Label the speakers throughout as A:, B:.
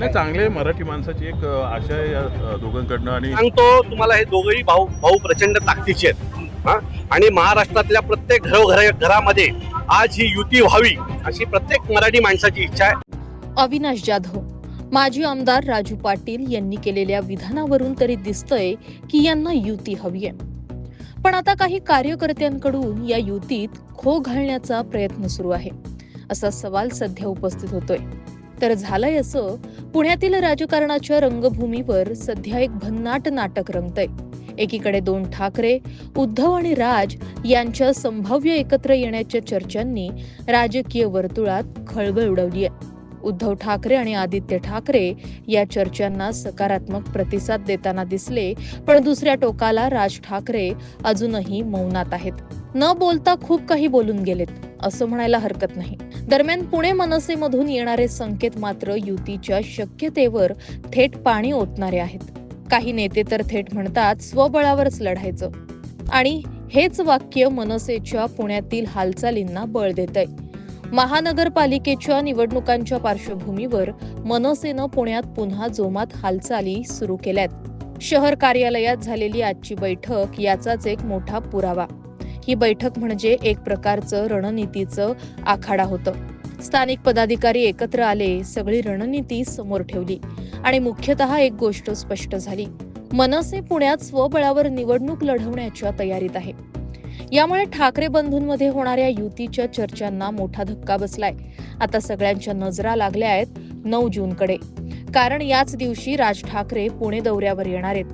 A: नाही चांगले मराठी माणसाची एक आशा आहे या दोघांकडनं आणि
B: सांगतो तुम्हाला हे दोघंही भाऊ भाऊ प्रचंड ताकदीचे आहेत. हा? आणि महाराष्ट्रातल्या प्रत्येक घरोघर घरामध्ये आज ही युती व्हावी अशी प्रत्येक मराठी माणसाची इच्छा आहे.
C: अविनाश जाधव माजी आमदार राजू पाटील यांनी केलेल्या विधानावरून तरी दिसतंय की यांना युती हवी आहे. पण आता काही कार्यकर्त्यांकडून या युतीत खो घालण्याचा प्रयत्न सुरू आहे. असा सवाल सध्या उपस्थित होतोय. तर झालंय असं पुण्यातील राजकारणाच्या रंगभूमीवर सध्या एक भन्नाट नाटक रंगतंय. एकीकडे दोन ठाकरे उद्धव आणि राज यांच्या संभाव्य एकत्र येण्याच्या चर्चांनी राजकीय वर्तुळात खळबळ उडवली आहे उद्धव ठाकरे आणि आदित्य ठाकरे या चर्चांना सकारात्मक प्रतिसाद देताना दिसले पण दुसऱ्या टोकाला राज ठाकरे अजूनही मौनात आहेत. न बोलता खूप काही बोलून गेलेत असं म्हणायला हरकत नाही. दरम्यान पुणे मनसेमधून येणारे संकेत मात्र युतीच्या शक्यतेवर थेट पाणी ओतणारे आहेत. काही नेते तर थेट म्हणतात स्वबळावरच लढायचं. आणि हेच वाक्य मनसेच्या पुण्यातील हालचालींना बळ देत महानगरपालिकेच्या निवडणुकांच्या पार्श्वभूमीवर मनसेनं पुण्यात पुन्हा जोमात हालचाली सुरू केल्यात. शहर कार्यालयात झालेली आजची बैठक याचाच एक मोठा पुरावा. ही बैठक म्हणजे एक प्रकारचं रणनीतीचं आखाडा होतं. स्थानिक पदाधिकारी एकत्र आले सगळी रणनीती समोर ठेवली आणि मुख्यतः एक गोष्ट स्पष्ट झाली. मनसे पुण्यात स्वबळावर निवडणूक लढवण्याच्या तयारीत आहे. यामुळे ठाकरे बंधूंमध्ये होणाऱ्या युतीच्या चर्चांना मोठा धक्का बसलाय. आता सगळ्यांच्या नजरा लागल्या आहेत नऊ जूनकडे. कारण याच दिवशी राज ठाकरे पुणे दौऱ्यावर येणार आहेत.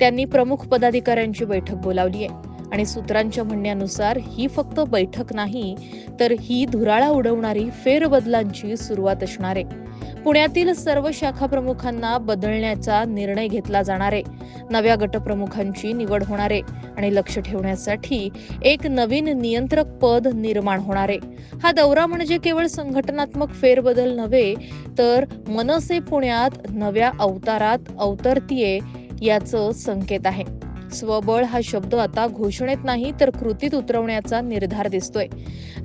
C: त्यांनी प्रमुख पदाधिकाऱ्यांची बैठक बोलावली आहे. आणि सूत्रांच्या म्हणण्यानुसार ही फक्त बैठक नाही तर ही धुराळा उडवणारी फेरबदलांची सुरुवात असणार आहे. पुण्यातील सर्व शाखा प्रमुखांना बदलण्याचा निर्णय घेतला जाणार आहे. नव्या गटप्रमुखांची निवड होणार आहे आणि लक्ष ठेवण्यासाठी एक नवीन नियंत्रक पद निर्माण होणार आहे. हा दौरा म्हणजे केवळ संघटनात्मक फेरबदल नव्हे तर मनसे पुण्यात नव्या अवतारात अवतरतीये याचं संकेत आहे. स्वबळ हा शब्द आता घोषणेत नाही तर कृतीत उतरवण्याचा निर्धार दिसतोय.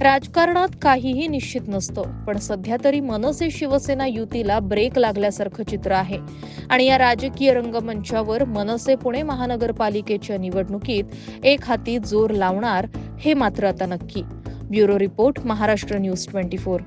C: राजकारणात काहीही निश्चित नसतं पण सध्या तरी मनसे शिवसेना युतीला ब्रेक लागल्यासारखं चित्र आहे. आणि या राजकीय रंगमंचावर मनसे पुणे महानगरपालिकेच्या निवडणुकीत एक हाती जोर लावणार हे मात्र आता नक्की. Bureau report Maharashtra news twenty four.